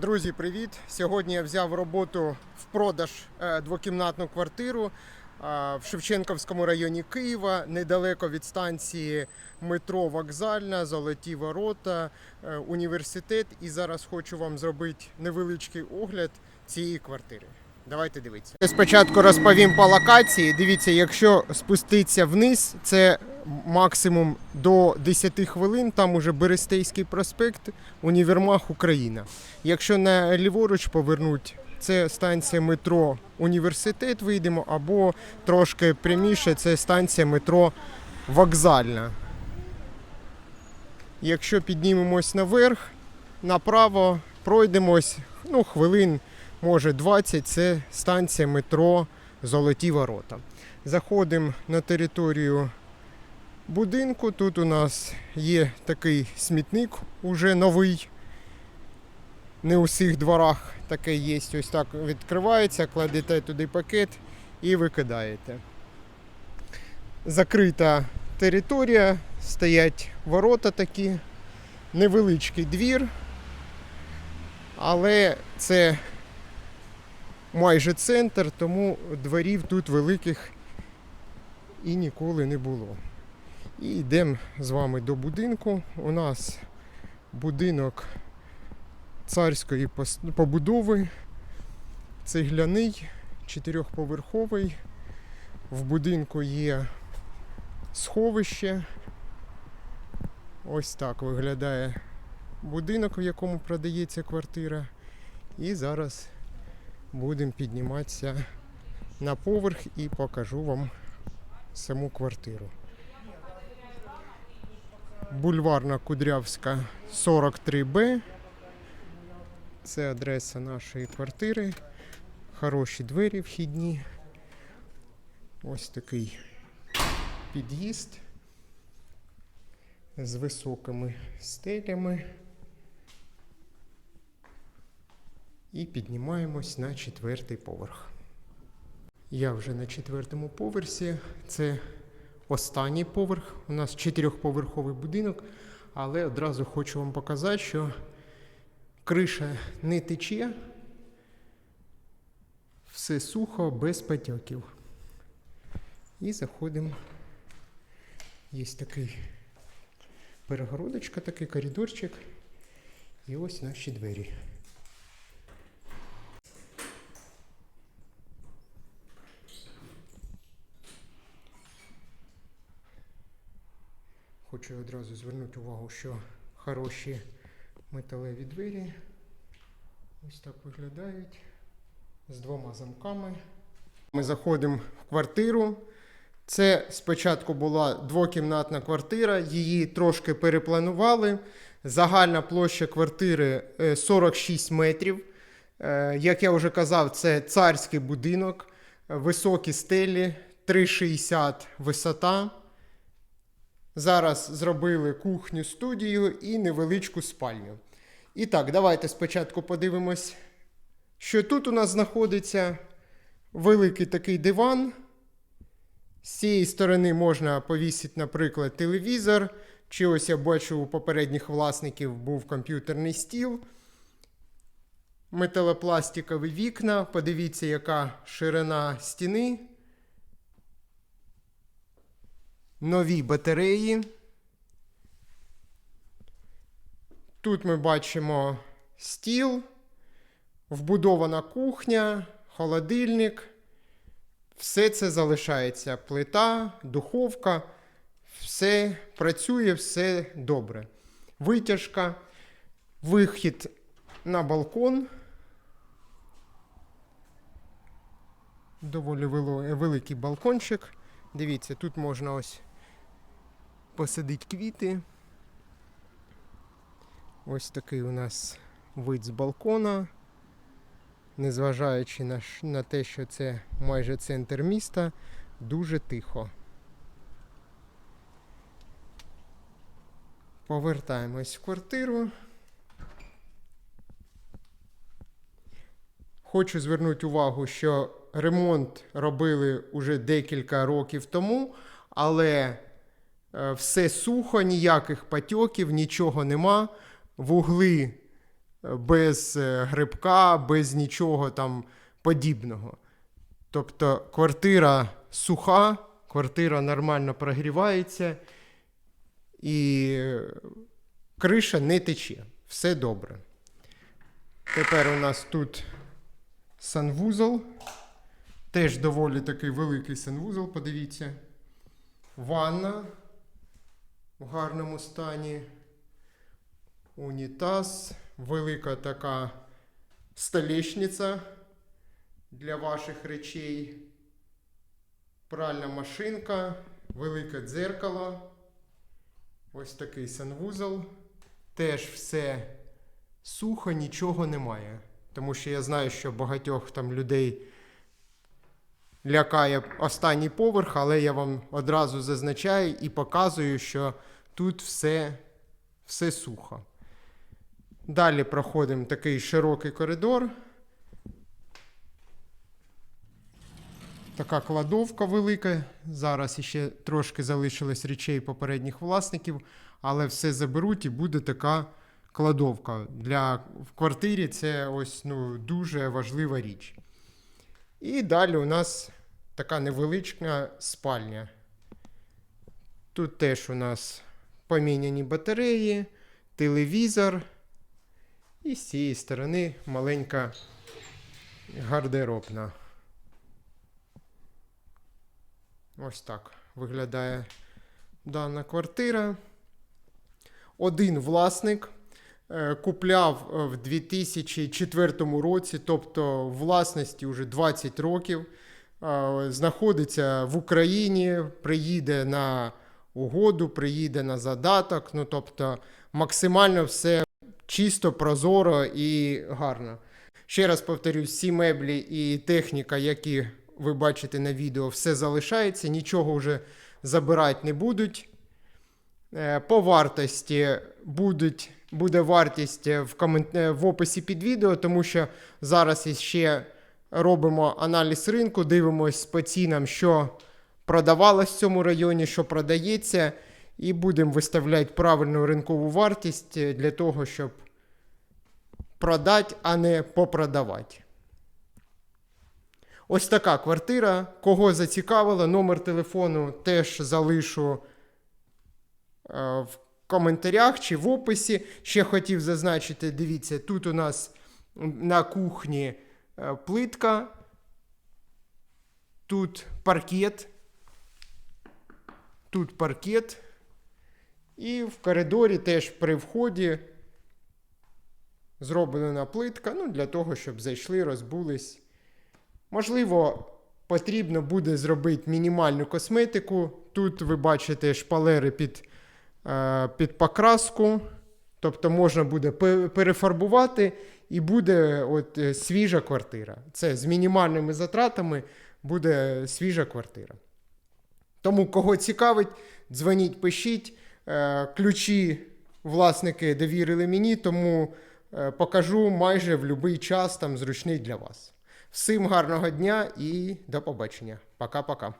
Друзі, привіт! Сьогодні я взяв роботу в продаж е, двокімнатну квартиру е, в Шевченківському районі Києва, недалеко від станції метро Вокзальна, Золоті Ворота, е, університет. І зараз хочу вам зробити невеличкий огляд цієї квартири. Давайте дивитися. Спочатку розповім по локації. Дивіться, якщо спуститися вниз, це максимум до 10 хвилин. Там уже Берестейський проспект, універмаг Україна. Якщо на ліворуч повернуть, це станція метро Університет вийдемо, або трошки пряміше це станція метро Вокзальна. Якщо піднімемось наверх, направо пройдемось, ну, хвилин, може 20, це станція метро Золоті Ворота. Заходимо на територію будинку. Тут у нас є такий смітник, уже новий. Не у всіх дворах таке є. Ось так відкривається, кладете туди пакет і викидаєте. Закрита територія, стоять ворота такі, невеличкий двір, але це майже центр, тому дворів тут великих і ніколи не було. І йдемо з вами до будинку. У нас будинок царської побудови, цегляний, чотирьохповерховий. В будинку є сховище. Ось так виглядає будинок, в якому продається квартира. І зараз будемо підніматися на поверх і покажу вам саму квартиру. Бульварна Кудрявська 43Б. Це адреса нашої квартири. Хороші двері вхідні. Ось такий під'їзд з високими стелями. І піднімаємось на четвертий поверх. Я вже на четвертому поверсі. Це останній поверх. У нас чотирьохповерховий будинок, але одразу хочу вам показати, що криша не тече, все сухо, без потьоків. І заходимо. Є такий перегородочка, такий коридорчик. І ось наші двері. Хочу одразу звернути увагу, що хороші металеві двері. Ось так виглядають з двома замками. Ми заходимо в квартиру. Це спочатку була двокімнатна квартира, її трошки перепланували. Загальна площа квартири е, 46 метрів. Е, Як я вже казав, це царський будинок, е, високі стелі, 3,60 висота. Зараз зробили кухню, студію і невеличку спальню. І так, давайте спочатку подивимось, що тут у нас знаходиться великий такий диван. З цієї сторони можна повісити, наприклад, телевізор. Чи ось я бачу у попередніх власників був комп'ютерний стіл. Металопластикові вікна. Подивіться, яка ширина стіни. Нові батареї. Тут ми бачимо стіл, вбудована кухня, холодильник. Все це залишається. Плита, духовка, все працює, все добре. Витяжка, вихід на балкон. Доволі великий балкончик. Дивіться, тут можна ось посадити квіти. Ось такий у нас вид з балкона. Незважаючи на, на те, що це майже центр міста, дуже тихо. Повертаємось в квартиру. Хочу звернути увагу, що ремонт робили уже декілька років тому, але все сухо, ніяких патьоків, нічого нема. Вугли е, без е, грибка, без нічого там подібного. Тобто квартира суха, квартира нормально прогрівається і е, криша не тече. Все добре. Тепер у нас тут санвузол. Теж доволі такий великий санвузол, подивіться. Ванна в гарному стані. Унітаз, велика така столешниця для ваших речей. Пральна машинка, велике дзеркало. Ось такий санвузол. Теж все сухо, нічого немає. Тому що я знаю, що багатьох там людей лякає останній поверх, але я вам одразу зазначаю і показую, що тут все, все сухо. Далі проходимо такий широкий коридор. Така кладовка велика. Зараз ще трошки залишилось речей попередніх власників, але все заберуть і буде така кладовка. Для в квартирі це ось ну, дуже важлива річ. І далі у нас така невеличка спальня. Тут теж у нас поміняні батареї, телевізор. І з цієї сторони маленька гардеробна. Ось так виглядає дана квартира. Один власник купляв е, в 2004 році, тобто власності вже 20 років. Е, Знаходиться в Україні, приїде на угоду, приїде на задаток. Ну, тобто, максимально все чисто, прозоро і гарно. Ще раз повторюю, всі меблі і техніка, які ви бачите на відео, все залишається, нічого вже забирати не будуть. Е, По вартості будуть, буде вартість в, комент... е, в описі під відео, тому що зараз іще робимо аналіз ринку, дивимось по цінам, що продавалось в цьому районі, що продається, і будемо виставляти правильну ринкову вартість е, для того, щоб продати, а не попродавати. Ось така квартира. Кого зацікавило, номер телефону теж залишу е, в коментарях чи в описі. Ще хотів зазначити: дивіться, тут у нас на кухні е, плитка, тут паркет, тут паркет. І в коридорі теж при вході зроблена плитка, ну, для того, щоб зайшли, розбулись. Можливо, потрібно буде зробити мінімальну косметику. Тут ви бачите шпалери під, під покраску. Тобто можна буде перефарбувати і буде от, е, свіжа квартира. Це з мінімальними затратами буде свіжа квартира. Тому, кого цікавить, дзвоніть, пишіть. Е, Ключі власники довірили мені, тому е, покажу майже в будь-який час там зручний для вас. Всім гарного дня і до побачення. Пока-пока.